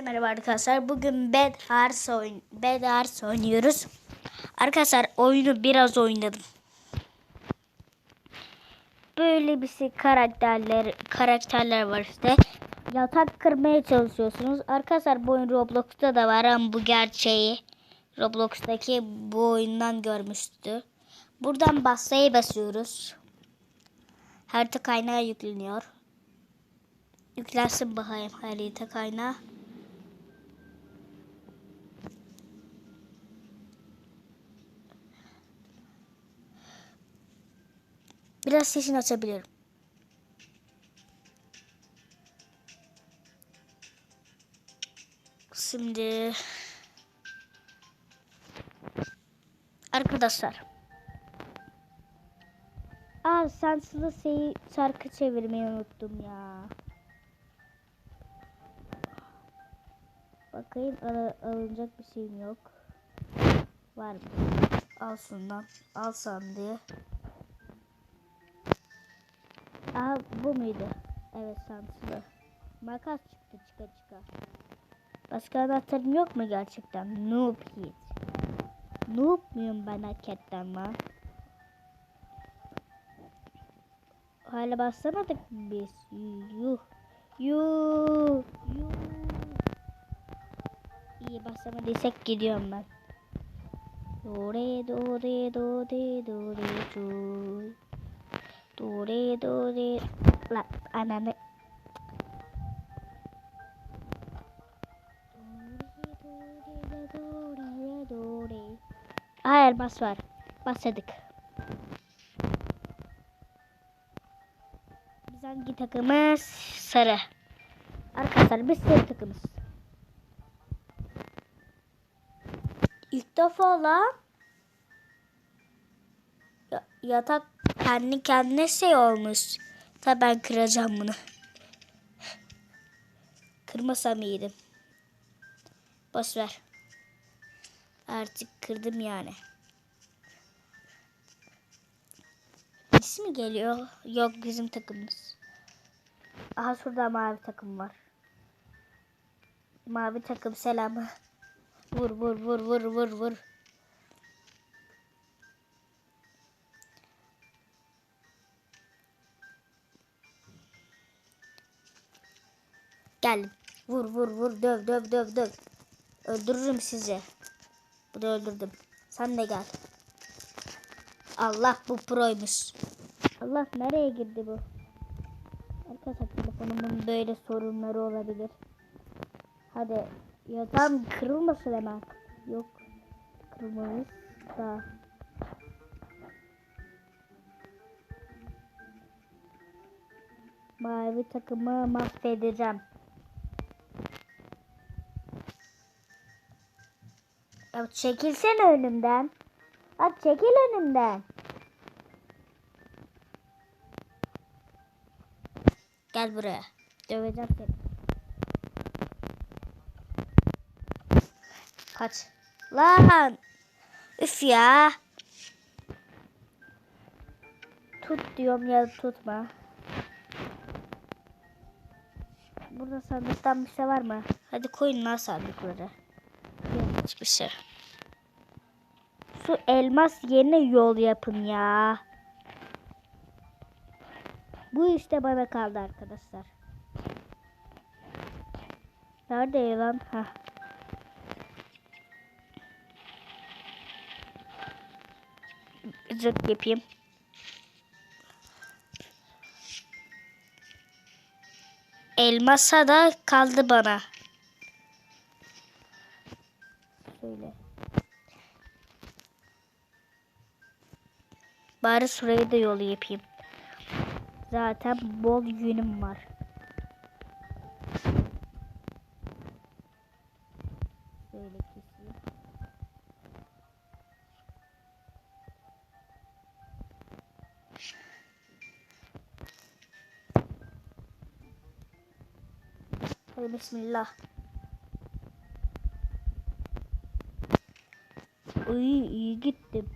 Herkese merhaba arkadaşlar. Bugün Bed Wars, oyun Bed Wars oynuyoruz. Arkadaşlar oyunu biraz oynadım. Böyle bir şey karakterler karakterler var işte. Yatak kırmaya çalışıyorsunuz. Arkadaşlar bu oyun Roblox'ta da var ama bu gerçeği Roblox'taki bu oyundan görmüştü. Buradan basayı basıyoruz. Harita kaynağı yükleniyor. Yüklensin bakayım harita kaynağı. Biraz sesini açabilirim. Şimdi arkadaşlar. Aa sansılı şey şarkı çevirmeyi unuttum ya. Bakayım al alınacak bir şeyim yok. Var mı? Al şundan. Al sandığı. Aha bu muydu? Evet sansılı. Makas çıktı çıka çıka. Başka anahtarım yok mu gerçekten? Noob hiç. Noob muyum ben hakikaten lan? Hala basamadık biz? Yuh. Yuh. Yuh. İyi basamadıysak gidiyorum ben. Do re do re do re do re do. Do re do re. La ananı. Hayır bas var. Basadık. Biz hangi takımız? Sarı. Arkadaşlar biz sarı takımız. İlk defa lan ya, yatak kendi kendine şey olmuş. Tabi ben kıracağım bunu. Kırmasam iyiydim. Boş ver. Artık kırdım yani. Birisi geliyor? Yok bizim takımımız. Aha şurada mavi takım var. Mavi takım selamı. Vur vur vur vur vur vur. Geldim. Vur vur vur döv döv döv döv. Öldürürüm sizi. Bu da öldürdüm. Sen de gel. Allah bu proymuş. Allah nereye girdi bu? Arkadaşlar telefonumun böyle sorunları olabilir. Hadi yatağım kırılmasın hemen. Yok. Kırılmamış. Da. Mavi takımı mahvedeceğim. Ya çekilsene önümden. Bak çekil önümden. Gel buraya. Döveceğim seni. Kaç. Lan. Üf ya. Tut diyorum ya tutma. Burada sandıktan bir şey var mı? Hadi koyun lan sandıkları. Yok hiçbir şey. Şu elmas yerine yol yapın ya. Bu işte bana kaldı arkadaşlar. Nerede lan? Ha. Zıt yapayım. Elmasa da kaldı bana. Bari şuraya da yol yapayım. Zaten bol günüm var. Şöyle keseyim. Hadi bismillah. İyi iyi gittim.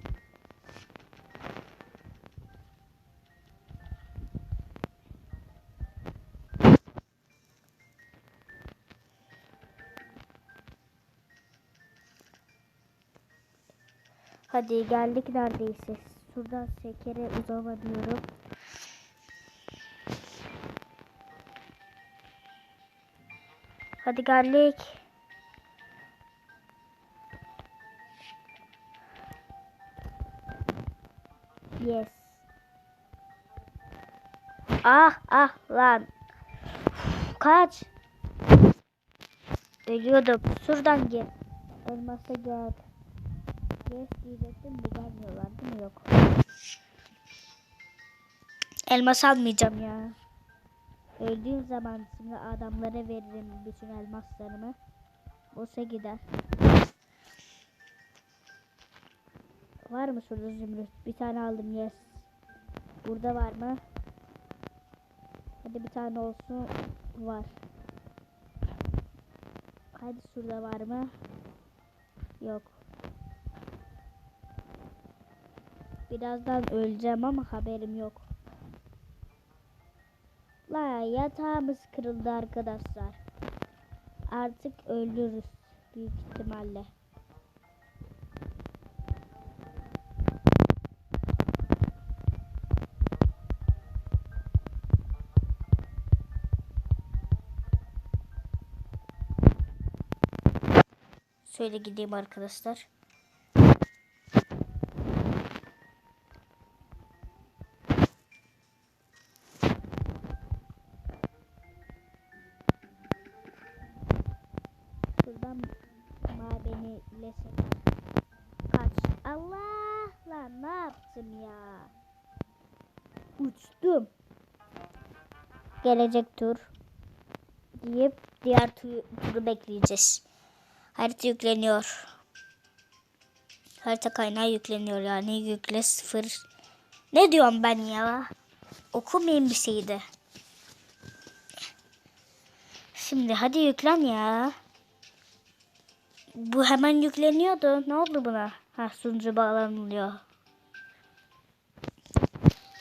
Hadi geldik neredeyse. Şuradan şekere uzanamıyorum. Hadi geldik. Yes. Ah ah lan. Kaç. Ölüyordum. Şuradan gel. Elmasa gel. Yes diyecektim de gelmiyorlar değil mi? Yok. Elmas almayacağım ya. Öldüğüm zaman şimdi adamlara veririm bütün elmaslarımı. Boşa gider. Var mı şurada zümrüt? Bir tane aldım yes. Burada var mı? Hadi bir tane olsun. Var. Hadi şurada var mı? Yok. Birazdan öleceğim ama haberim yok. La yatağımız kırıldı arkadaşlar. Artık ölürüz büyük ihtimalle. Şöyle gideyim arkadaşlar. Şuradan mabeni lesin. Kaç. Allah lan ne yaptım ya. Uçtum. Gelecek tur. Deyip diğer tu- turu bekleyeceğiz. Harita yükleniyor. Harita kaynağı yükleniyor yani yükle sıfır. Ne diyorum ben ya? Okumayayım bir şeydi. Şimdi hadi yüklen ya. Bu hemen yükleniyordu. Ne oldu buna? Ha sunucu bağlanılıyor.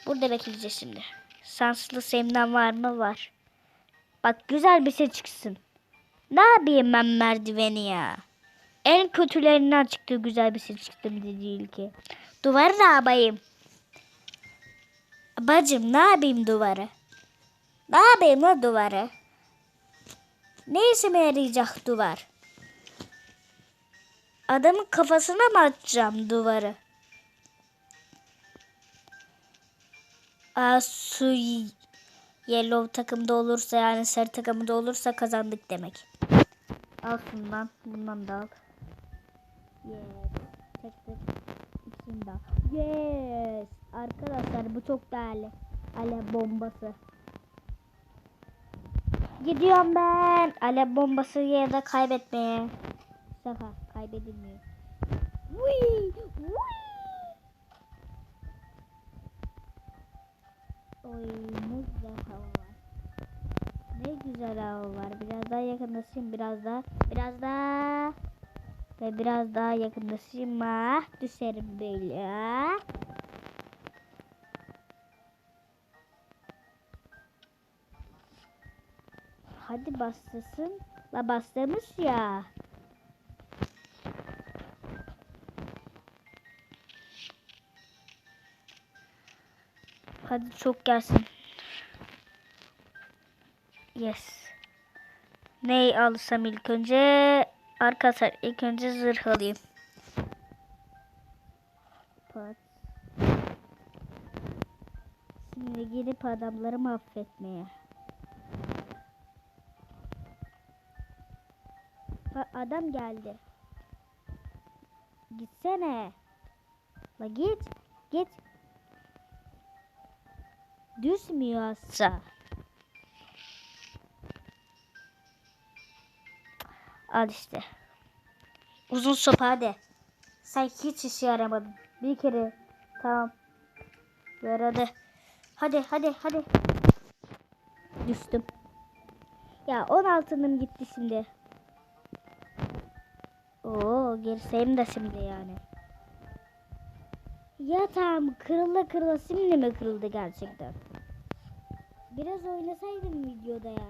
Burada bekleyeceğiz şimdi. Sanslı semden var mı? Var. Bak güzel bir şey çıksın. Ne yapayım ben merdiveni ya? En kötülerinden çıktı güzel bir şey çıktı bir de değil ki. Duvarı ne yapayım? Bacım ne yapayım duvarı? Ne yapayım la duvarı? Ne işime yarayacak duvar? Adamın kafasına mı atacağım duvarı? Aa, yellow takımda olursa yani sarı takımda olursa kazandık demek. Al şundan. Bundan da al. Yes. Tek tek. İkisini de. Yes. Arkadaşlar bu çok değerli. Alev bombası. Gidiyorum ben. Alev bombası ya da kaybetmeye. Sefer kaybedilmiyor. Whee! Whee! Oy ne güzel hava var. Ne güzel hava var. Biraz daha yakınlaşayım. Biraz daha. Biraz daha. Ve biraz daha yakınlaşayım. Ah, düşerim böyle. Hadi bastırsın. La bastırmış ya. Hadi çok gelsin. Yes. Neyi alsam ilk önce? Arkadaşlar ilk önce zırh alayım. Pat. Şimdi gidip adamları mahvetmeye. Ha, adam geldi. Gitsene. La git. Git. Düşmüyor aşağı. Al işte. Uzun sopa hadi. Sen hiç işe yaramadın. Bir kere. Tamam. Hadi. Hadi hadi hadi. Düştüm. Ya 16'nım gitti şimdi. Oo girseyim de şimdi yani. Yatağım kırıldı kırıldı şimdi mi kırıldı gerçekten? Biraz oynasaydım videoda ya.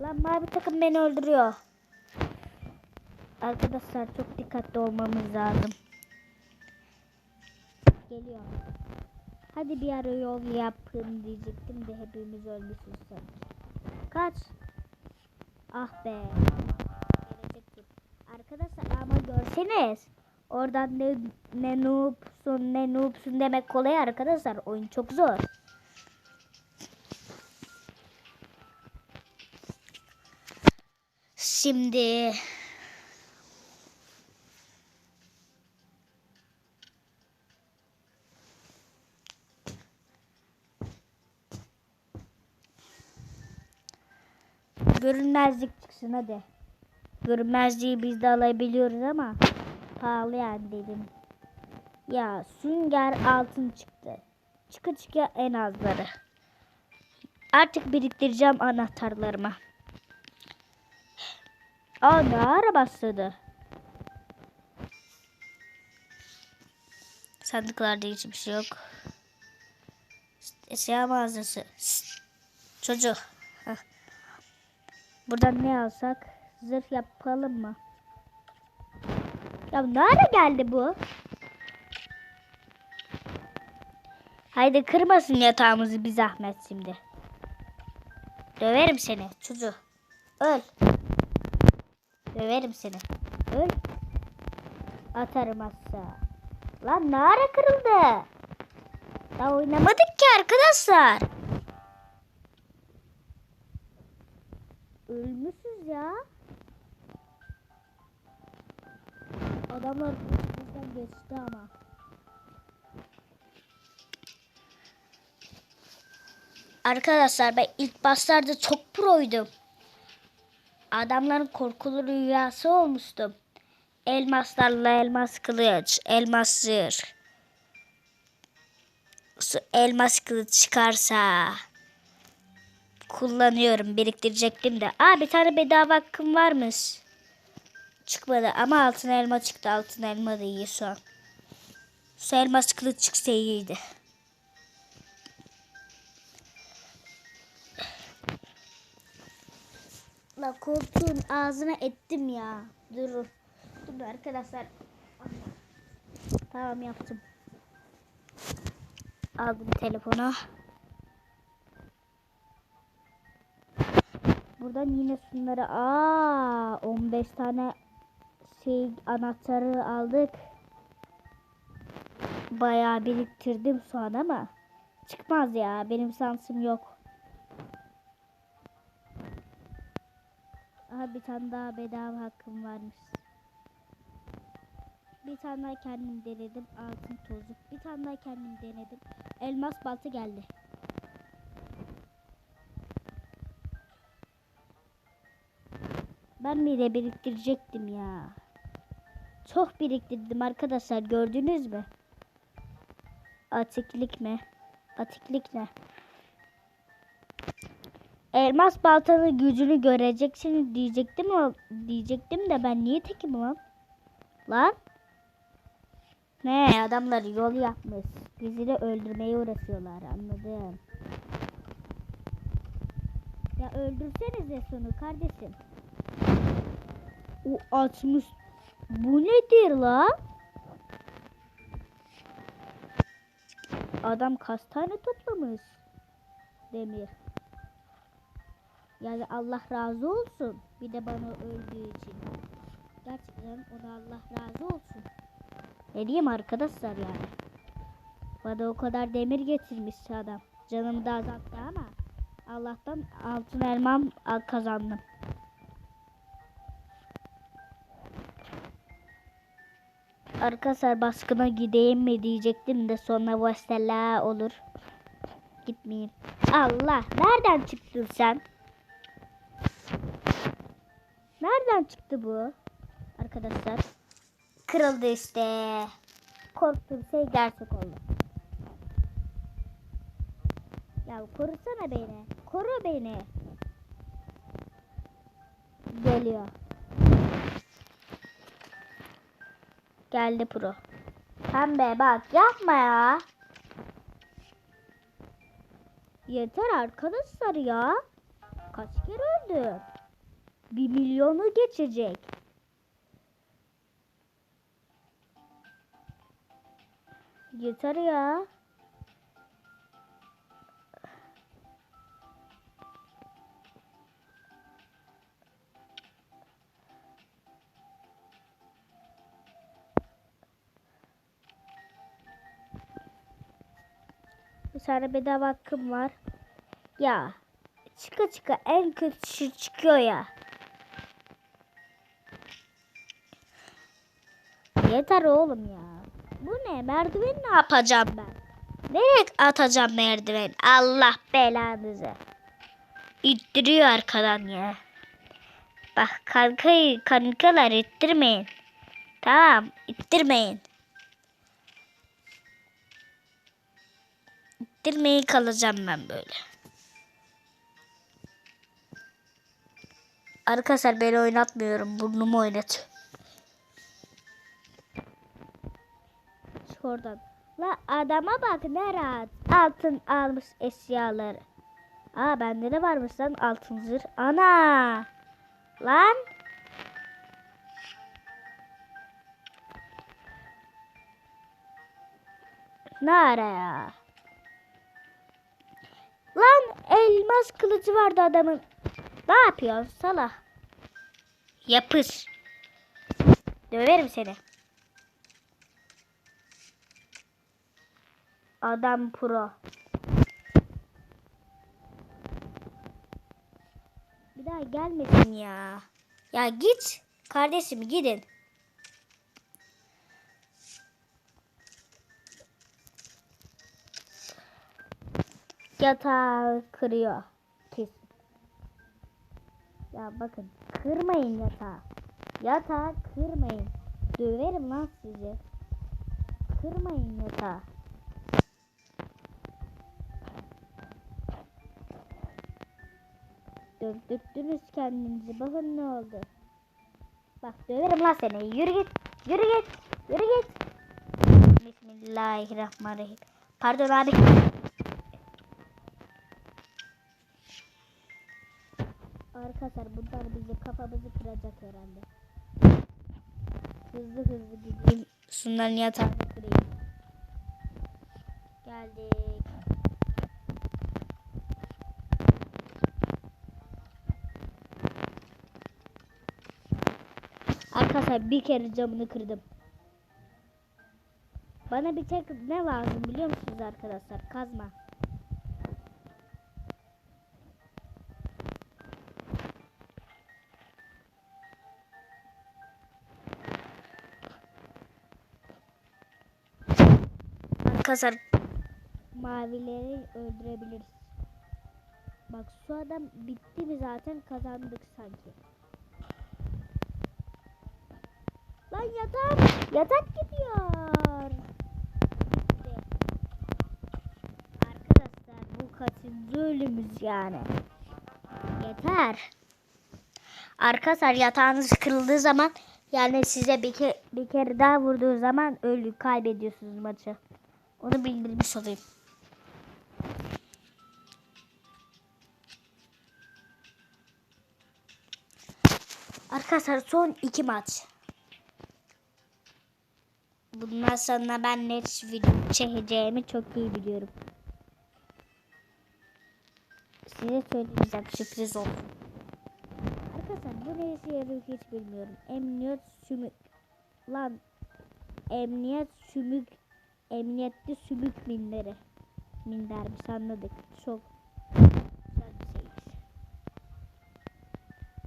Lan mavi takım beni öldürüyor. Arkadaşlar çok dikkatli olmamız lazım. Geliyor. Hadi bir ara yol yapın diyecektim de hepimiz ölmüşüz sanki. Kaç. Ah be. Arkadaşlar ama görseniz. Oradan ne, ne noobsun ne noobsun demek kolay arkadaşlar. Oyun çok zor. Şimdi görünmezlik çıksın hadi. Görünmezliği biz de alabiliyoruz ama pahalı yani dedim. Ya sünger altın çıktı. Çıkı çıkı en azları. Artık biriktireceğim anahtarlarımı. Aa ne ara başladı? Sandıklarda hiçbir şey yok. Eşya mağazası. Çocuk. Buradan ne alsak? Zırh yapalım mı? Ya ne ara geldi bu? Haydi kırmasın yatağımızı bir zahmet şimdi. Döverim seni çocuğu. Öl. Döverim seni. Öl. Atarım aşağı. Lan ne ara kırıldı? Daha oynamadık ki arkadaşlar. Ölmüşüz ya. Adamlar bizden geçti ama. Arkadaşlar ben ilk başlarda çok proydum. Adamların korkulu rüyası olmuştum. Elmaslarla elmas kılıç, elmas zırh. Elmas kılıç çıkarsa kullanıyorum biriktirecektim de. Aa bir tane bedava hakkım varmış. Çıkmadı ama altın elma çıktı. Altın elma da iyi şu an. Su elmas kılıç çıksa iyiydi. La koltuğun ağzına ettim ya. Dur. Dur arkadaşlar. Tamam yaptım. Aldım telefonu. Buradan yine şunları aa 15 tane şey anahtarı aldık. Bayağı biriktirdim şu an ama çıkmaz ya. Benim şansım yok. Aha bir tane daha bedava hakkım varmış. Bir tane daha kendim denedim. Altın tozluk. Bir tane daha kendim denedim. Elmas balta geldi. Ben bir de biriktirecektim ya. Çok biriktirdim arkadaşlar gördünüz mü? Atiklik mi? Atiklik ne? Elmas baltanın gücünü göreceksin diyecektim o diyecektim de ben niye tekim lan? Lan? Ne adamlar yol yapmış. Bizi de öldürmeye uğraşıyorlar anladım. Ya öldürsenize sonu kardeşim. O atmış. Bu nedir la? Adam kaç tane toplamış? Demir. Yani Allah razı olsun. Bir de bana öldüğü için. Gerçekten ona Allah razı olsun. Ne diyeyim arkadaşlar yani. Bana o kadar demir getirmiş adam. Canımı da azalttı ama Allah'tan altın elmam kazandım. Arkadaşlar baskına gideyim mi diyecektim de sonra vasela olur. Gitmeyeyim. Allah nereden çıktın sen? Nereden çıktı bu? Arkadaşlar. Kırıldı işte. Korktuğum şey gerçek oldu. Ya korusana beni. Koru beni. Geliyor. Geldi pro. Pembe bak yapma ya. Yeter arkadaşlar ya. Kaç kere öldüm. bir milyonu geçecek. Yeter ya. Tane bedava hakkım var. Ya çıka çıka en kötüsü çıkıyor ya. Yeter oğlum ya. Bu ne? Merdiven ne yapacağım ben? Nereye atacağım merdiven? Allah belanızı. İttiriyor arkadan ya. Bak kankayı kankalar ittirmeyin. Tamam ittirmeyin. İttirmeyi kalacağım ben böyle. Arkadaşlar beni oynatmıyorum. Burnumu oynat. Şuradan. La adama bak ne rahat. Altın almış eşyaları. Aa bende de varmış lan altın zırh. Ana. Lan. Ne ara ya? Elmas kılıcı vardı adamın. Ne yapıyorsun salak? Yapış. Döverim seni. Adam pro. Bir daha gelmesin ya. Ya git. Kardeşim gidin. Yatağı kırıyor. Ya bakın kırmayın yatağı. Yatağı kırmayın. Döverim lan sizi. Kırmayın yatağı. Döktürdünüz kendinizi. Bakın ne oldu. Bak döverim lan seni. Yürü git. Yürü git. Yürü git. Bismillahirrahmanirrahim. Pardon abi. Arkadaşlar bunlar bizi kafamızı kıracak herhalde. Hızlı hızlı gideyim. Şunların yatağını kırayım. Geldik. Arkadaşlar bir kere camını kırdım. Bana bir tek ne lazım biliyor musunuz arkadaşlar? Kazma. Arkadaşlar mavileri öldürebiliriz. Bak şu adam bitti mi zaten kazandık sanki. Lan yatak, yatak gidiyor. Arkadaşlar bu kaçıncı ölümümüz yani. Yeter. Arkadaşlar yatağınız kırıldığı zaman yani size bir, ke bir kere daha vurduğu zaman ölü kaybediyorsunuz maçı. Onu bildirmiş olayım. Arkadaşlar son iki maç. Bundan sonra ben net video çekeceğimi çok iyi biliyorum. Size söyleyeceğim sürpriz olsun. Arkadaşlar bu neyse yarıyor hiç bilmiyorum. Emniyet sümük. Lan emniyet sümük emniyetli sümük minderi. Mindermiş anladık. Çok güzel bir şeymiş.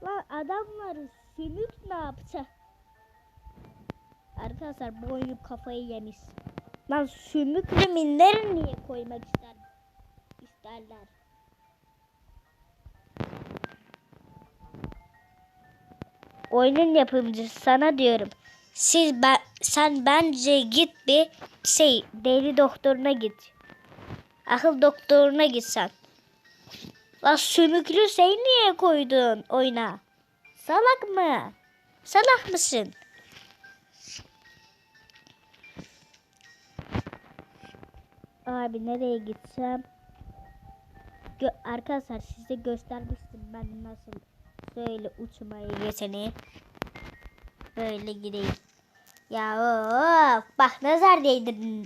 Lan adamları sümük ne yapacak? Arkadaşlar bu oyun kafayı yemiş. Lan sümüklü minderi niye koymak ister isterler? Oyunun yapımcısı sana diyorum. Siz ben sen bence git bir şey deli doktoruna git. Akıl doktoruna git sen. Lan sümüklü şey niye koydun oyuna? Salak mı? Salak mısın? Abi nereye gitsem? Gö arkadaşlar size göstermiştim ben nasıl Şöyle uçmayı yeteneği. Böyle gideyim. Ya of, bak nazar değdirdin.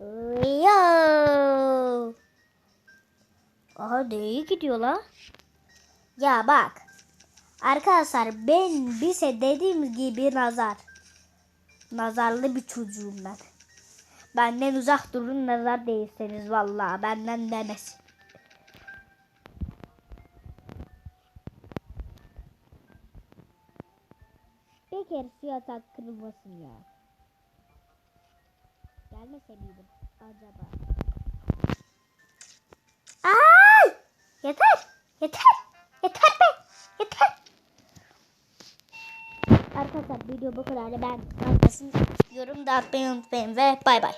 Yo. Aha iyi gidiyor la. Ya bak. Arkadaşlar ben bize dediğim gibi nazar. Nazarlı bir çocuğum ben. Benden uzak durun nazar değilseniz vallahi benden demez. Kere şu yatak kırılmasın ya. Gelmese miydim acaba? Ay! Yeter! Yeter! Yeter be! Yeter! Arkadaşlar video bu kadar. Ben arkasını yorum da atmayı unutmayın ve bay bay.